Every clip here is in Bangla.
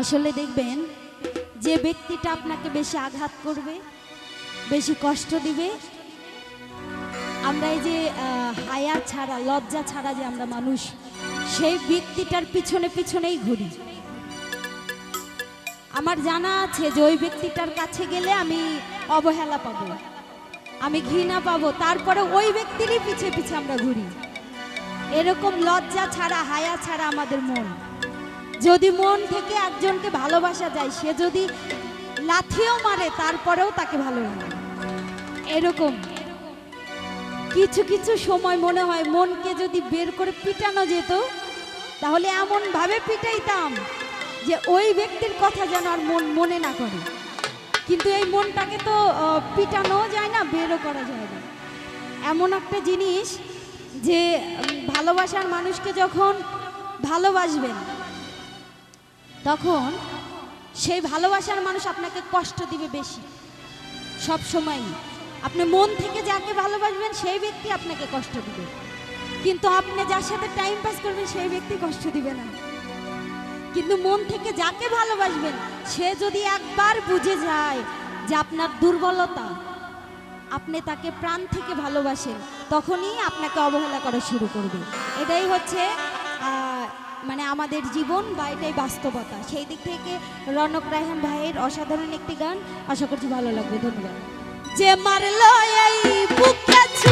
আসলে দেখবেন, যে ব্যক্তিটা আপনাকে বেশি আঘাত করবে, বেশি কষ্ট দিবে, আমরা এই যে হায়া ছাড়া, লজ্জা ছাড়া যে আমরা মানুষ, সেই ব্যক্তিটার পিছনে পিছনেই ঘুরি। আমার জানা আছে যে ওই ব্যক্তিটার কাছে গেলে আমি অবহেলা পাবো, আমি ঘৃণা পাবো, তারপরে ওই ব্যক্তিরই পিছে পিছে আমরা ঘুরি। এরকম লজ্জা ছাড়া, হায়া ছাড়া আমাদের মন। যদি মন থেকে একজনকে ভালোবাসা যায় সে যদি লাথিও মারে তারপরেও তাকে ভালো লাগে এরকম। কিছু কিছু সময় মনে হয় মনকে যদি বের করে পিটানো যেত তাহলে এমন ভাবে পিটাইতাম যে ওই ব্যক্তির কথা যেন আর মন মনে না করে। কিন্তু এই মনটাকে তো আহ, পিটানোও যায় না বেরও করা যায় না। এমন একটা জিনিস যে ভালোবাসার মানুষকে যখন ভালোবাসবেন তখন সেই ভালোবাসার মানুষ আপনাকে কষ্ট দিবে বেশি। সব সময় আপনি মন থেকে যাকে ভালোবাসবেন, সেই ব্যক্তি আপনাকে কষ্ট দিবে। কিন্তু আপনি যার সাথে টাইম পাস করবেন, সেই ব্যক্তি কষ্ট দিবে না। কিন্তু মন থেকে যাকে ভালোবাসবেন, সে যদি একবার বুঝে যায় যে আপনার দুর্বলতা, আপনি তাকে প্রাণ থেকে ভালোবাসেন, তখনই আপনাকে অবহেলা করা শুরু করবে। এটাই হচ্ছে মানে আমাদের জীবন বা এটাই বাস্তবতা। সেই দিক থেকে রনক রায়হান ভাইয়ের অসাধারণ একটি গান, আশা করছি ভালো লাগবে। ধন্যবাদ। যে মারলো এই বুকে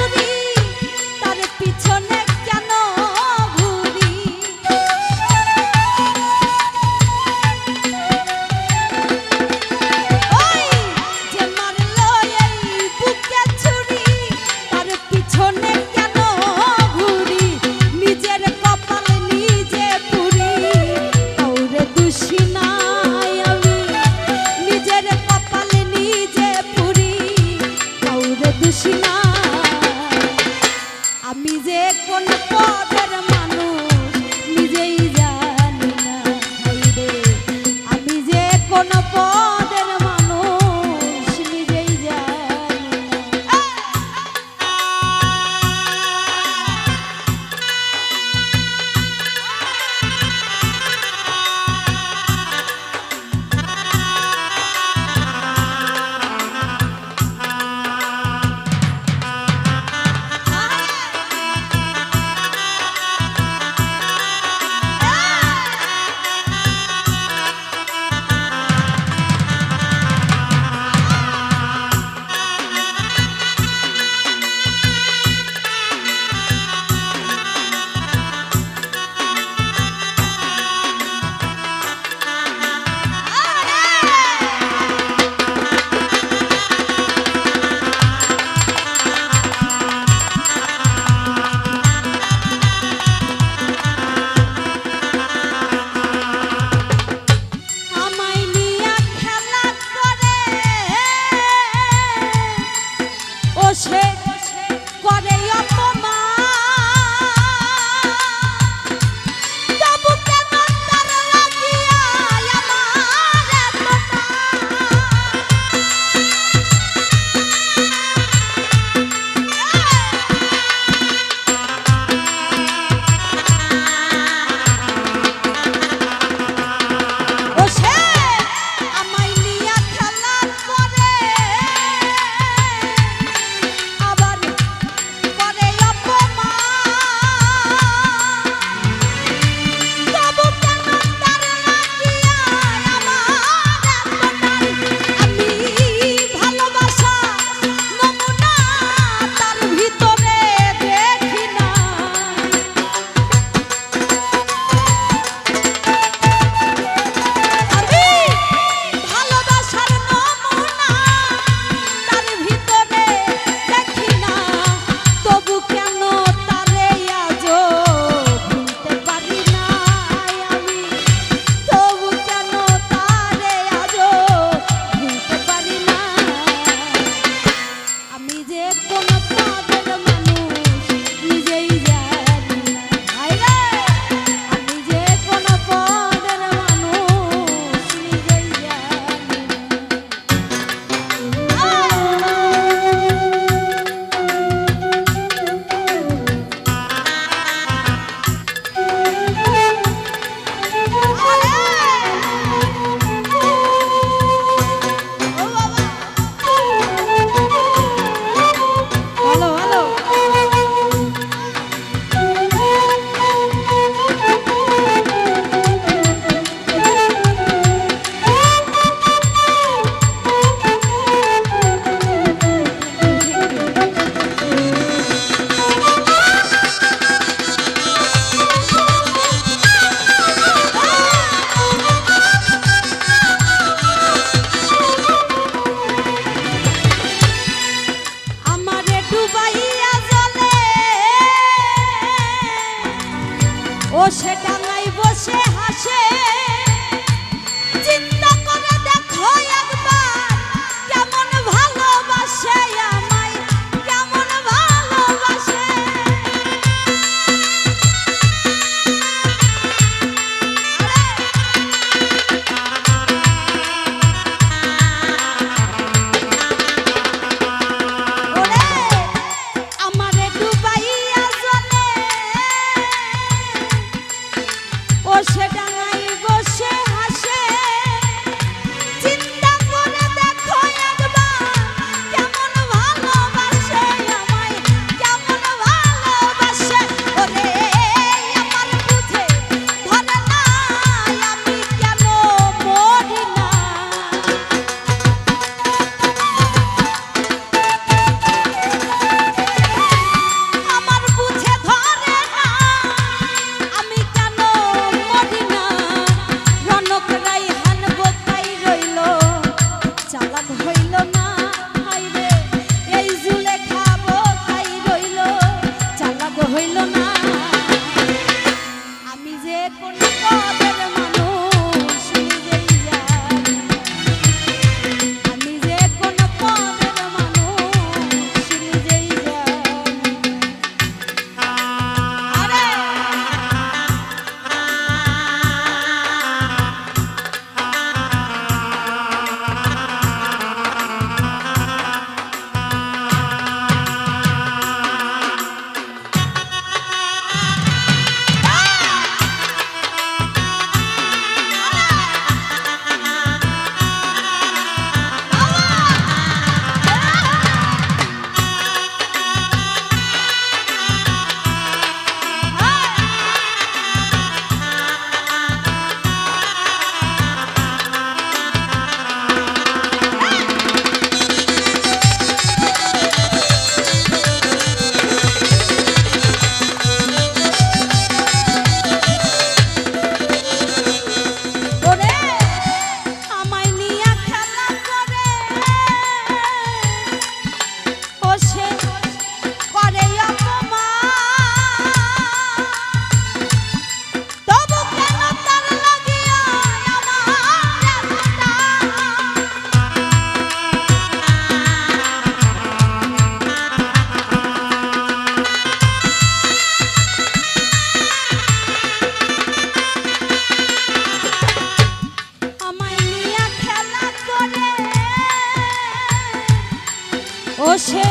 বসে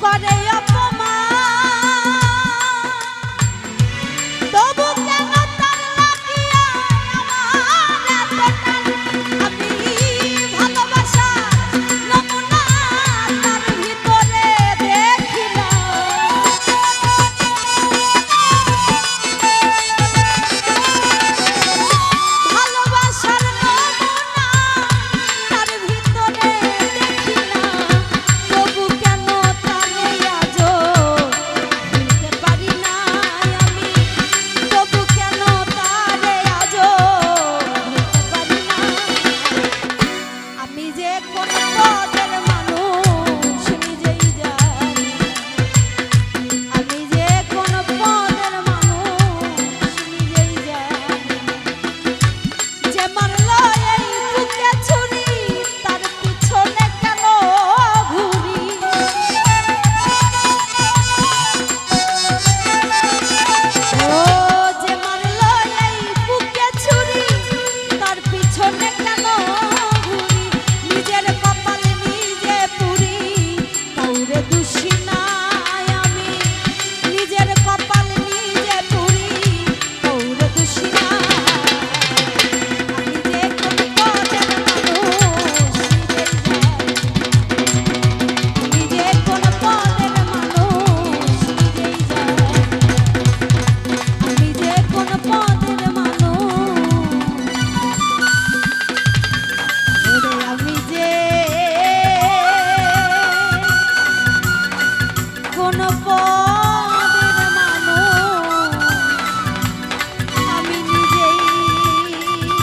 করে